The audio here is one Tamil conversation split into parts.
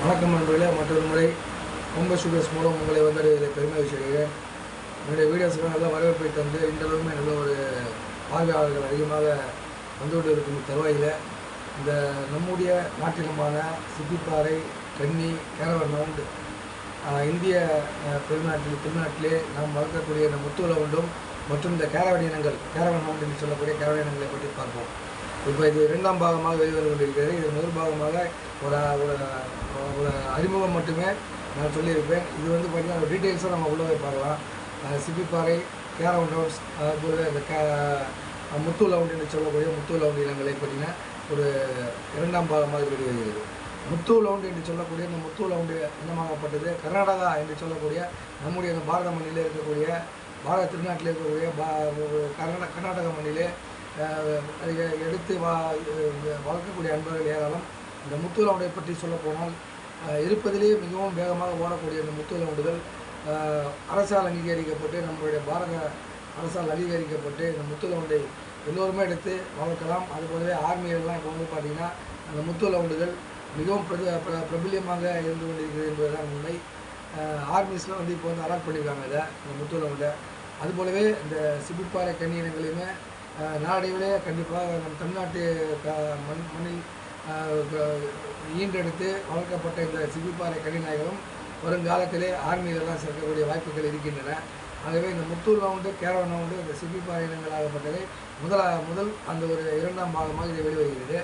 வணக்கம் நண்பர்களே மற்றொரு முறை ரொம்ப சுகர்ஸ் மூலம் உங்களை வந்து பெருமை வச்சிருக்கிறேன் என்னுடைய வீடியோஸ்க்கு நல்ல வரவேற்பை தந்து இன்றளவுமே நல்ல ஒரு பார்வையாளர்கள் அதிகமாக வந்துவிட்டு இருக்கும் தருவாயில் இந்த நம்முடைய நாட்டிலமான சிப்பிப்பாறை கன்னி கேரவன் ரவுண்டு இந்திய பெருநாட்டில் திருநாட்டிலே நாம் வளர்க்கக்கூடிய இந்த முத்துவல உண்டும் மற்றும் இந்த கேரவன் இனங்கள் கேரவன் மவுண்ட் என்று சொல்லக்கூடிய கேரவன் இனங்களை பற்றி பார்ப்போம். இப்போ இது இரண்டாம் பாகமாக வெளிவந்து கொண்டிருக்கிறது இது முதல் பாகமாக ஒரு ஒரு அறிமுகம் மட்டுமே நான் சொல்லியிருப்பேன். இது வந்து பார்த்திங்கன்னா டீட்டெயில்ஸாக நம்ம உள்ளே போய் பார்க்கலாம். அஹ் சிப்பிப்பாறை கேரவன் ரவுண்ட்ஸ் அதுபோல இந்த கே முத்து லவுண்டின்னு என்று சொல்லக்கூடிய முத்து லவுண்டி இடங்களை பார்த்திங்கன்னா ஒரு இரண்டாம் பாகமாக வெளிவருகிறது. முத்து லவுண்ட் என்று சொல்லக்கூடிய இந்த முத்து லவுண்டு இனமாகப்பட்டது கர்நாடகா என்று சொல்லக்கூடிய நம்முடைய இந்த பாரத மண்ணிலே இருக்கக்கூடிய பாரத திருநாட்டில் இருக்கக்கூடிய பா கர்நாடக கர்நாடக மண்ணிலே எடுத்து வா வளர்க்கக்கூடிய அன்பர்கள் ஏராளம். இந்த முத்துலவுண்டை பற்றி சொல்லப்போனால் இருப்பதிலேயே மிகவும் வேகமாக ஓடக்கூடிய இந்த முத்துவில் அஹ், அரசால் அங்கீகரிக்கப்பட்டு நம்மளுடைய பாரத அரசால் அங்கீகரிக்கப்பட்டு இந்த முத்துலவுண்டை எல்லோருமே எடுத்து வளர்க்கலாம். அதுபோலவே ஆர்மிகள்லாம் இப்போ வந்து பார்த்திங்கன்னா அந்த முத்துலவுண்டுகள் மிகவும் பிரபல பிர- பிரபல்யமாக இருந்து கொண்டிருக்கிறது என்பதுதான் உண்மை. ஆர்மிஸில் வந்து இப்போ வந்து அலாட் பண்ணியிருக்காங்க இதை இந்த முத்துலவுண்டை அதுபோலவே இந்த சிபிப்பாறை கன்னி இனங்களையுமே அஹ், கண்டிப்பாக நம் தமிழ்நாட்டு க மண் மண்ணில் ஈன்றெடுத்து வளர்க்கப்பட்ட இந்த சிவிப்பாறை கன்னிநாயகளும் வருங்காலத்திலே ஆர்மிகளெல்லாம் சேர்க்கக்கூடிய வாய்ப்புகள் இருக்கின்றன. ஆகவே இந்த முத்தூர் ரவுண்டு கேரள ரவுண்டு இந்த சிப்பிப்பாறை இனங்களாகப்பட்டதை முதலா முதல் அந்த ஒரு இரண்டாம் பாகமாக இது வெளிவருகிறது.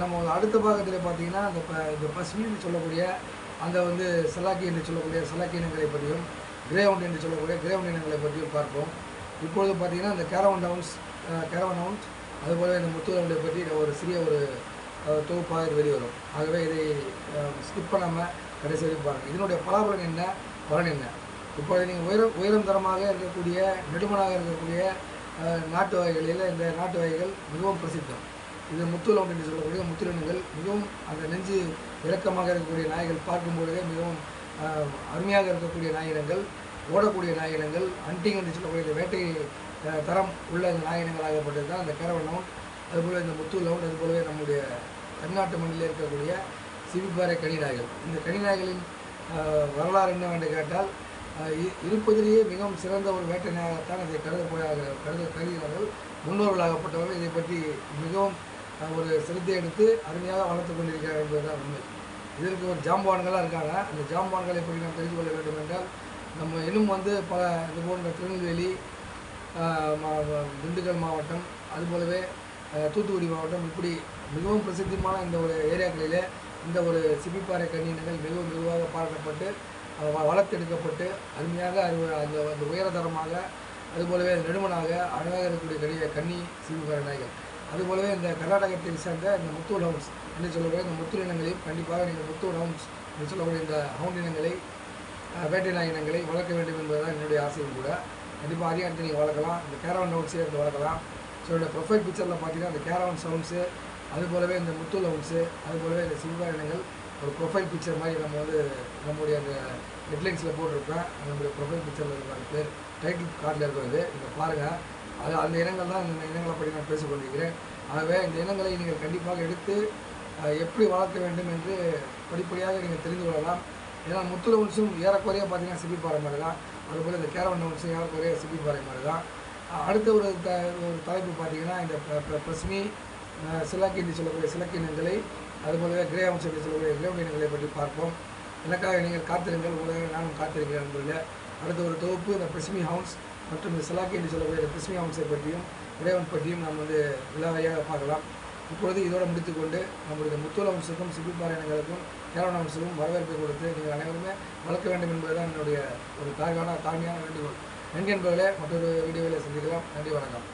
நம்ம அடுத்த பாகத்தில் பார்த்தீங்கன்னா அந்த ப இந்த பசுமின்னு சொல்லக்கூடிய அந்த வந்து சலாக்கி என்று சொல்லக்கூடிய சலாக்கி இனங்களை பற்றியும் கிரேவுண்ட் என்று சொல்லக்கூடிய கிரேவுண்ட் இனங்களை பற்றியும் பார்ப்போம். இப்பொழுது பார்த்தீங்கன்னா இந்த கேரவன் டவுன்ஸ் கேரவன் டவுன்ஸ் அதுபோல இந்த முத்துவரவுண்டை பற்றி ஒரு சிறிய ஒரு தொகுப்பாக இது வெளிவரும் ஆகவே இதை ஸ்கிப் பண்ணாமல் கடைசி வரைக்கும் பாருங்கள் இதனுடைய பலாபலன் என்ன? பலன் என்ன? இப்பொழுது நீங்கள் உயரம் உயரம் தரமாக இருக்கக்கூடிய நெடுமனாக இருக்கக்கூடிய நாட்டு வகைகளில் இந்த நாட்டு வகைகள் மிகவும் பிரசித்தம். இது முத்துலம் என்று சொல்லக்கூடிய முத்துலினங்கள் மிகவும் அந்த நெஞ்சு இறக்கமாக இருக்கக்கூடிய நாய்கள் பார்க்கும் பொழுதே மிகவும் அருமையாக இருக்கக்கூடிய நாயினங்கள். ஓடக்கூடிய நாயினங்கள் ஹண்டிங் என்று சொல்லக்கூடிய வேட்டை தரம் உள்ள இந்த நாயினங்களாகப்பட்டது தான் அந்த கேரவன் லவுண்ட் அதுபோல் இந்த முத்து லவுண்ட் அதுபோலவே நம்முடைய தமிழ்நாட்டு மண்ணில் இருக்கக்கூடிய சிவிப்பாறை கனிநாய்கள் இந்த கனிநாய்களின் வரலாறு என்னவென்று கேட்டால் இருப்பதிலேயே மிகவும் சிறந்த ஒரு வேட்டை நாயகத்தான் இதை கருத கருத கருதினார்கள். முன்னோர்களாகப்பட்டவர்கள் இதை பற்றி மிகவும் ஒரு சிரத்தை எடுத்து அருமையாக வளர்த்து கொண்டிருக்கிறார்கள் என்பதுதான் உண்மை. இதற்கு ஒரு ஜாம்பான்களாக இருக்காங்க. அந்த ஜாம்பான்களை பற்றி நாம் தெரிந்து கொள்ள வேண்டும் என்றால் நம்ம இன்னும் வந்து பல இது போன்ற திருநெல்வேலி மா- திண்டுக்கல் மாவட்டம் அதுபோலவே தூத்துக்குடி மாவட்டம் இப்படி மிகவும் பிரசித்தமான இந்த ஒரு ஏரியாக்களில் இந்த ஒரு சிப்பிப்பாறை கண்ணினங்கள் மிகவும் மெதுவாக பாராட்டப்பட்டு வளர்த்தெடுக்கப்பட்டு அருமையாக அது அந்த அந்த உயரதரமாக அதுபோலவே நெடுமனாக அழகாக இருக்கக்கூடிய கனி கன்னி சிப்பிப்பாறை நாய்கள். அதுபோலவே இந்த கர்நாடகத்தை சேர்ந்த இந்த முத்து ஹவுன்ஸ் என்று சொல்லக்கூடிய இந்த முத்து இனங்களையும் கண்டிப்பாக நீங்கள் முத்து ஹவுன்ஸ் என்று சொல்லக்கூடிய இந்த ஹவுண்ட் இனங்களை வேட்டை இனங்களை வளர்க்க வேண்டும் என்பதுதான் என்னுடைய ஆசையும் கூட. கண்டிப்பாக அதிகாரத்தை நீங்கள் வளர்க்கலாம் இந்த கேரவன் ரவுண்ட்ஸே எடுத்து வளர்க்கலாம். ஸோ என்னோட ப்ரொஃபைல் பிக்சரில் பார்த்தீங்கன்னா அந்த கேரவன் சவுண்ட்ஸு அது போலவே இந்த முத்து லவுன்ஸு அது போலவே இந்த சில்வா இனங்கள் ஒரு ப்ரொஃபைல் பிக்சர் மாதிரி நம்ம வந்து நம்முடைய அந்த ஹெட்லைன்ஸில் போட்டிருப்பேன். நம்முடைய ப்ரொஃபைல் பிக்சரில் இருக்கிற அந்த பேர் டைட்டில் கார்டில் இருக்கிறது. நீங்கள் பாருங்கள் அது அந்த இனங்கள் தான் இந்த இனங்களை பற்றி நான் பேசிக்கொண்டிருக்கிறேன் ஆகவே இந்த இனங்களை நீங்கள் கண்டிப்பாக எடுத்து எப்படி வளர்க்க வேண்டும் என்று படிப்படியாக நீங்கள் தெரிந்து கொள்ளலாம். ஏன்னா முத்துல லவுன்ஸும் ஏறக்குறைய பார்த்தீங்கன்னா பாறை மாதிரி தான். அதுபோல் இந்த கேரவன் லவுன்ஸும் ஏறக்குறைய சிப்பிப்பாறை மாதிரி தான். அடுத்த ஒரு த ஒரு தலைப்பு பார்த்தீங்கன்னா இந்த ப- ப- சொல்லக்கூடிய சிலக்கினங்களை அதுபோலவே கிரே என்று சொல்லக்கூடிய கிரேவன் இனங்களை பற்றி பார்ப்போம். எனக்காக நீங்கள் காத்திருங்கள். உலக நானும் காத்திருக்கிறேன் என்பதில் அடுத்த ஒரு தொகுப்பு இந்த பிஸ்மி ஹவுன்ஸ் மற்றும் இந்த சிலாக்கி என்று சொல்லக்கூடிய இந்த பிஸ்மி ஹவுன்ஸை பற்றியும் இறைவன் பற்றியும் நாம் வந்து விழாவையாக பார்க்கலாம். இப்பொழுது இதோடு முடித்துக்கொண்டு நம்முடைய முத்துல வம்சத்துக்கும் சிப்பிப்பாறை இனங்களுக்கும் கேரள வம்சத்துக்கும் வரவேற்பை கொடுத்து நீங்கள் அனைவருமே வளர்க்க வேண்டும் என்பதுதான் என்னுடைய ஒரு தாழ்வான தாழ்மையான வேண்டுகோள். நன்றி என்பவர்களே மற்றொரு வீடியோவில் சந்திக்கலாம். நன்றி வணக்கம்.